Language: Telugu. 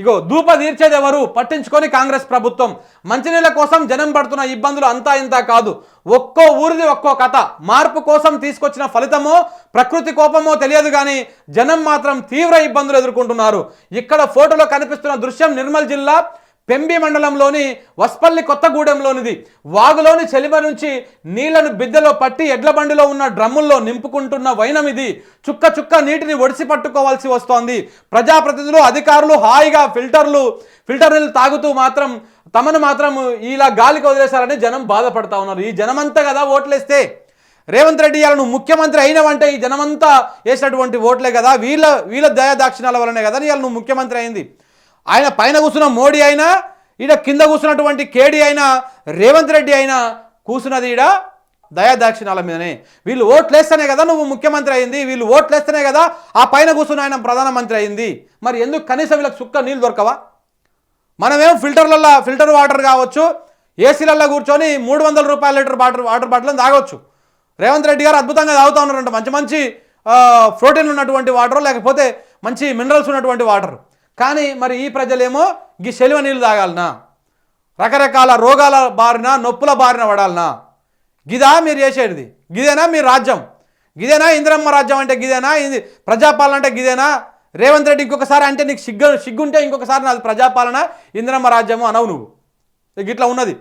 ఇగో ధూప తీర్చేది ఎవరు పట్టించుకొని కాంగ్రెస్ ప్రభుత్వం. మంచినీళ్ళ కోసం జనం పడుతున్న ఇబ్బందులు అంతా ఇంత కాదు. ఒక్కో ఊరిది ఒక్కో కథ. మార్పు కోసం తీసుకొచ్చిన ఫలితమో ప్రకృతి కోపమో తెలియదు కానీ జనం మాత్రం తీవ్ర ఇబ్బందులు ఎదుర్కొంటున్నారు. ఇక్కడ ఫోటోలో కనిపిస్తున్న దృశ్యం నిర్మల్ జిల్లా. పెంబి మండలంలోని వస్పల్లి కొత్తగూడెంలోనిది. వాగులోని చెలిమ నుంచి నీళ్ళను బిద్దెలో పట్టి ఎడ్ల బండిలో ఉన్న డ్రమ్ముల్లో నింపుకుంటున్న వైనం ఇది. చుక్క చుక్క నీటిని ఒడిసి పట్టుకోవాల్సి వస్తోంది. ప్రజాప్రతినిధులు అధికారులు హాయిగా ఫిల్టర్లు ఫిల్టర్ నీళ్ళు తాగుతూ మాత్రం తమను మాత్రం ఇలా గాలికి వదిలేశారని జనం బాధపడతా ఉన్నారు. ఈ జనమంతా కదా ఓట్లేస్తే? రేవంత్ రెడ్డి గారు నువ్వు ముఖ్యమంత్రి అయినవంటే ఈ జనమంతా వేసినటువంటి ఓట్లే కదా? వీళ్ళ వీళ్ళ దయాదాక్షిణాల వలనే కదా ఇవాళ నువ్వు ముఖ్యమంత్రి అయింది. ఆయన పైన కూర్చున్న మోడీ అయినా ఈడ కింద కూర్చున్నటువంటి కేడీ అయినా రేవంత్ రెడ్డి అయినా కూర్చున్నది ఈడ దయాదాక్షిణాల మీదనే. వీళ్ళు ఓట్లేస్తేనే కదా నువ్వు ముఖ్యమంత్రి అయింది వీళ్ళు ఓట్లేస్తేనే కదా ఆ పైన కూర్చున్న ఆయన ప్రధానమంత్రి అయింది. మరి ఎందుకు కనీసం వీళ్ళకి సుక్క నీళ్ళు దొరకవా? మనమేం ఫిల్టర్లలో ఫిల్టర్ వాటర్ కావచ్చు ఏసీలల్లో కూర్చొని మూడు వందల రూపాయల లీటర్ వాటర్ వాటర్ బాటిల్ తాగొచ్చు. రేవంత్ రెడ్డి గారు అద్భుతంగా తాగుతూ ఉన్నారంట. మంచి మంచి ప్రోటీన్ ఉన్నటువంటి వాటర్ లేకపోతే మంచి మినరల్స్ ఉన్నటువంటి వాటర్. కానీ మరి ఈ ప్రజలేమో ఈ సెలవు నీళ్ళు తాగాలనా? రకరకాల రోగాల బారిన నొప్పుల బారిన పడాలనా? గిదా మీరు చేసేది గిదేనా మీ రాజ్యం? గిదేనా ఇంద్రమ్మ రాజ్యం అంటే గిదేనా? ఇది ప్రజాపాలన అంటే గిదేనా? రేవంత్ రెడ్డి ఇంకొకసారి అంటే నీకు సిగ్గు సిగ్గుంటే ఇంకొకసారి నాది ప్రజాపాలన ఇంద్రమ్మ రాజ్యము అనవు నువ్వు. గిట్లా ఇట్లా ఉన్నది.